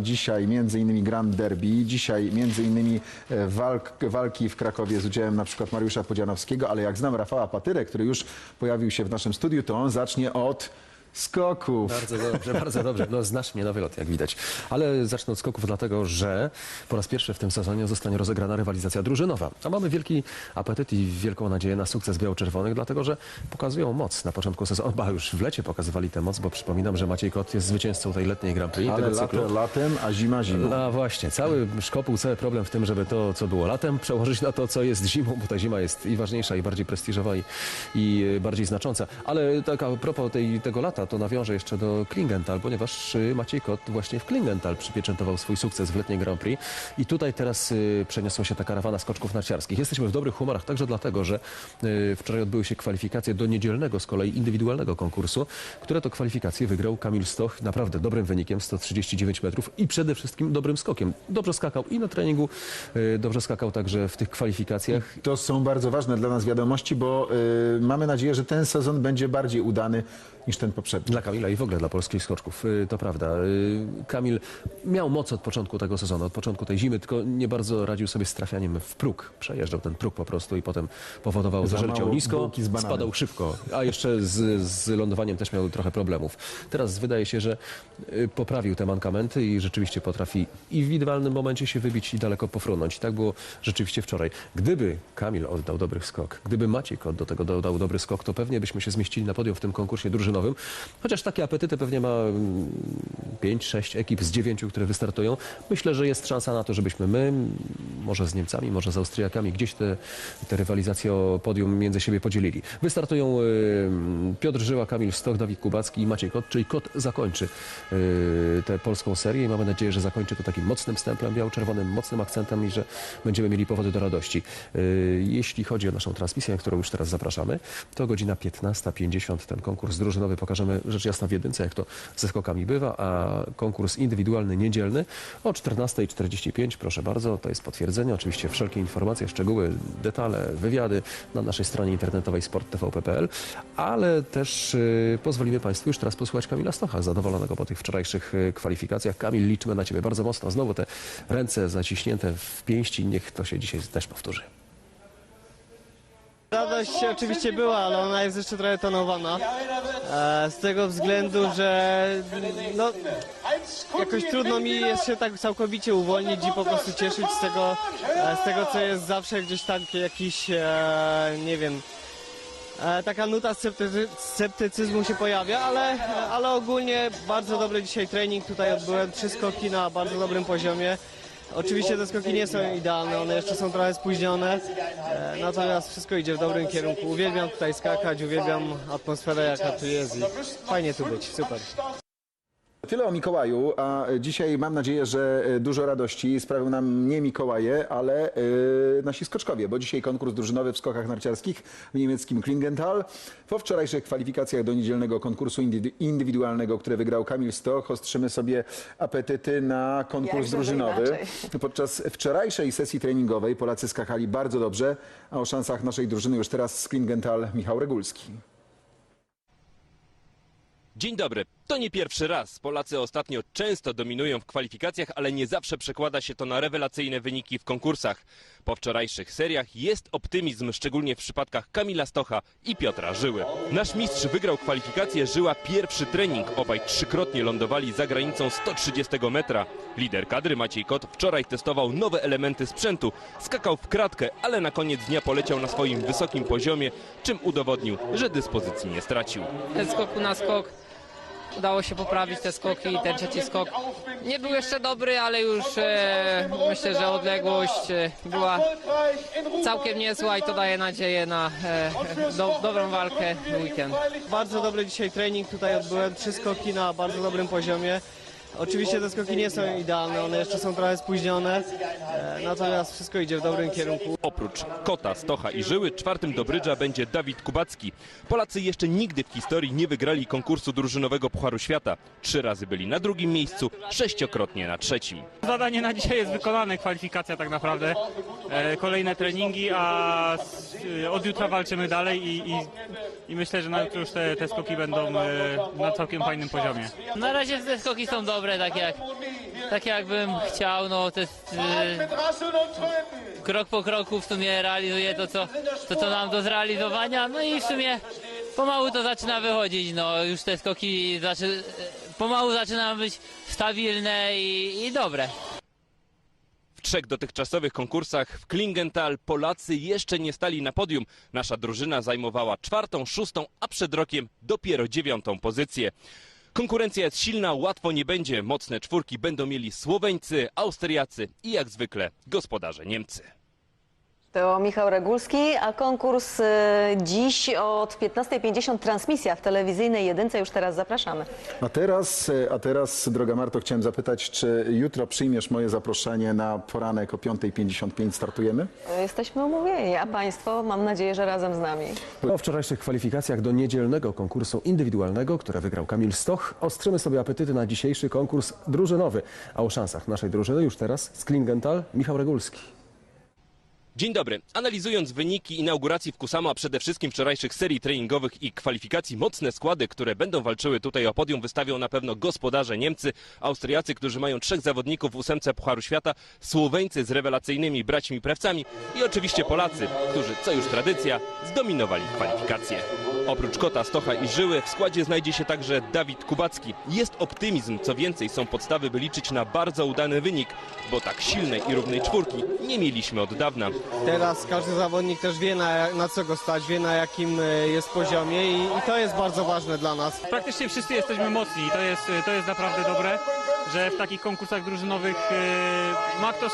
Dzisiaj między innymi Grand Derby, dzisiaj między innymi e, walk, walki w Krakowie z udziałem na przykład Mariusza Podzianowskiego, ale jak znam Rafała Patyrę, który już pojawił się w naszym studiu, to on zacznie od skoków. Bardzo dobrze, bardzo dobrze. No znasz mnie na wylot, jak widać. Ale zacznę od skoków dlatego, że po raz pierwszy w tym sezonie zostanie rozegrana rywalizacja drużynowa. A mamy wielki apetyt i wielką nadzieję na sukces biało-czerwonych, dlatego że pokazują moc na początku sezonu. Ba, już w lecie pokazywali tę moc, bo przypominam, że Maciej Kot jest zwycięzcą tej letniej Grand Prix, Ale tego cyklu. lato latem, a zima zimą. No właśnie, cały szkopuł, cały problem w tym, żeby to, co było latem, przełożyć na to, co jest zimą, bo ta zima jest i ważniejsza, i bardziej prestiżowa, i, i bardziej znacząca. Ale tak a propos tej, tego lata, to nawiążę jeszcze do Klingenthal, ponieważ y, Maciej Kot właśnie w Klingenthal przypieczętował swój sukces w letniej Grand Prix i tutaj teraz y, przeniosła się ta karawana skoczków narciarskich. Jesteśmy w dobrych humorach także dlatego, że y, wczoraj odbyły się kwalifikacje do niedzielnego z kolei indywidualnego konkursu, które to kwalifikacje wygrał Kamil Stoch naprawdę dobrym wynikiem 139 metrów i przede wszystkim dobrym skokiem. Dobrze skakał i na treningu, dobrze skakał także w tych kwalifikacjach. To są bardzo ważne dla nas wiadomości, bo y, mamy nadzieję, że ten sezon będzie bardziej udany niż ten poprzedni. Dla Kamila i w ogóle dla polskich skoczków, y, to prawda. Y, Kamil miał moc od początku tego sezonu, od początku tej zimy, tylko nie bardzo radził sobie z trafianiem w próg. Przejeżdżał ten próg po prostu i potem powodował, że leciał nisko, spadał szybko, a jeszcze z, z lądowaniem też miał trochę problemów. Teraz wydaje się, że y, poprawił te mankamenty i rzeczywiście potrafi i w idealnym momencie się wybić i daleko pofrunąć. I tak było rzeczywiście wczoraj. Gdyby Kamil oddał dobry skok, gdyby Maciek do tego dodał dobry skok, to pewnie byśmy się zmieścili na podium w tym konkursie drużynowym. Chociaż takie apetyty pewnie ma 5-6 ekip z 9, które wystartują. Myślę, że jest szansa na to, żebyśmy my, może z Niemcami, może z Austriakami, gdzieś te, te rywalizacje o podium między siebie podzielili. Wystartują y, Piotr Żyła, Kamil Stoch, Dawid Kubacki i Maciej Kot, czyli Kot zakończy y, tę polską serię i mamy nadzieję, że zakończy to takim mocnym stemplem biało-czerwonym, mocnym akcentem i że będziemy mieli powody do radości. Y, Jeśli chodzi o naszą transmisję, na którą już teraz zapraszamy, to godzina 15.50 ten konkurs drużynowy pokażemy rzecz jasna w jedynce, jak to ze skokami bywa, a konkurs indywidualny niedzielny o 14.45, proszę bardzo, to jest potwierdzenie. Oczywiście wszelkie informacje, szczegóły, detale, wywiady na naszej stronie internetowej sporttvp.pl, ale też y, pozwolimy Państwu już teraz posłuchać Kamila Stocha, zadowolonego po tych wczorajszych y, kwalifikacjach. Kamil, liczymy na Ciebie bardzo mocno. Znowu te ręce zaciśnięte w pięści, niech to się dzisiaj też powtórzy. Radość oczywiście była, ale ona jest jeszcze trochę tonowana. E, z tego względu, że no, jakoś trudno mi jest się tak całkowicie uwolnić i po prostu cieszyć z tego, e, z tego co jest zawsze gdzieś tak jakiś, e, nie wiem, taka nuta sceptycy, sceptycyzmu się pojawia, ale, ale ogólnie bardzo dobry dzisiaj trening. Tutaj odbyłem trzy skoki na bardzo dobrym poziomie. Oczywiście te skoki nie są idealne, one jeszcze są trochę spóźnione, e, natomiast wszystko idzie w dobrym kierunku. Uwielbiam tutaj skakać, uwielbiam atmosferę jaka tu jest i fajnie tu być, super. Tyle o Mikołaju, a dzisiaj mam nadzieję, że e, dużo radości sprawią nam nie Mikołaje, ale e, nasi skoczkowie, bo dzisiaj konkurs drużynowy w skokach narciarskich w niemieckim Klingenthal. Po wczorajszych kwalifikacjach do niedzielnego konkursu indy- indywidualnego, które wygrał Kamil Stoch, ostrzymy sobie apetyty na konkurs drużynowy. Podczas wczorajszej sesji treningowej Polacy skakali bardzo dobrze, a o szansach naszej drużyny już teraz z Klingenthal Michał Regulski. Dzień dobry. To nie pierwszy raz. Polacy ostatnio często dominują w kwalifikacjach, ale nie zawsze przekłada się to na rewelacyjne wyniki w konkursach. Po wczorajszych seriach jest optymizm, szczególnie w przypadkach Kamila Stocha i Piotra Żyły. Nasz mistrz wygrał kwalifikację, Żyła pierwszy trening. Obaj trzykrotnie lądowali za granicą 130 metra. Lider kadry Maciej Kot wczoraj testował nowe elementy sprzętu. Skakał w kratkę, ale na koniec dnia poleciał na swoim wysokim poziomie, czym udowodnił, że dyspozycji nie stracił. Skoku na skok udało się poprawić te skoki. Ten trzeci skok nie był jeszcze dobry, ale już e, myślę, że odległość e, była całkiem niezła i to daje nadzieję na e, do, dobrą walkę w weekend. Bardzo dobry dzisiaj trening, tutaj odbyłem trzy skoki na bardzo dobrym poziomie. Oczywiście te skoki nie są idealne, one jeszcze są trochę spóźnione, e, natomiast wszystko idzie w dobrym kierunku. Oprócz Kota, Stocha i Żyły, czwartym do brydża będzie Dawid Kubacki. Polacy jeszcze nigdy w historii nie wygrali konkursu drużynowego Pucharu Świata. Trzy razy byli na drugim miejscu, sześciokrotnie na trzecim. Zadanie na dzisiaj jest wykonane, kwalifikacja tak naprawdę. E, kolejne treningi, a e, od jutra walczymy dalej i, i, i myślę, że na jutro już te, te skoki będą na całkiem fajnym poziomie. Na razie te skoki są dobre, tak jak tak jakbym chciał, no to jest, e, krok po kroku w sumie realizuję to co, to, co mam do zrealizowania, no i w sumie pomału to zaczyna wychodzić, no już te skoki zaczy, pomału zaczynają być stabilne i, i dobre. W trzech dotychczasowych konkursach w Klingenthal Polacy jeszcze nie stali na podium. Nasza drużyna zajmowała czwartą, szóstą, a przed rokiem dopiero dziewiątą pozycję. Konkurencja jest silna, łatwo nie będzie. Mocne czwórki będą mieli Słoweńcy, Austriacy i jak zwykle gospodarze Niemcy. To Michał Regulski, a konkurs y, dziś od 15.50 transmisja w telewizyjnej jedynce. Już teraz zapraszamy. A teraz, e, a teraz, droga Marto, chciałem zapytać, czy jutro przyjmiesz moje zaproszenie na poranek o 5.55 startujemy? Jesteśmy umówieni, a Państwo mam nadzieję, że razem z nami. Po wczorajszych kwalifikacjach do niedzielnego konkursu indywidualnego, które wygrał Kamil Stoch, ostrzymy sobie apetyty na dzisiejszy konkurs drużynowy. A o szansach naszej drużyny już teraz z Klingenthal Michał Regulski. Dzień dobry. Analizując wyniki inauguracji w Kusama, a przede wszystkim wczorajszych serii treningowych i kwalifikacji, mocne składy, które będą walczyły tutaj o podium, wystawią na pewno gospodarze Niemcy, Austriacy, którzy mają trzech zawodników w ósemce Pucharu Świata, Słoweńcy z rewelacyjnymi braćmi Prewcami i oczywiście Polacy, którzy, co już tradycja, zdominowali kwalifikacje. Oprócz Kota, Stocha i Żyły w składzie znajdzie się także Dawid Kubacki. Jest optymizm, co więcej, są podstawy, by liczyć na bardzo udany wynik, bo tak silnej i równej czwórki nie mieliśmy od dawna. Teraz każdy zawodnik też wie na, na co go stać, wie na jakim e, jest poziomie i, i to jest bardzo ważne dla nas. Praktycznie wszyscy jesteśmy mocni i to jest, to jest naprawdę dobre, że w takich konkursach drużynowych e, ma kto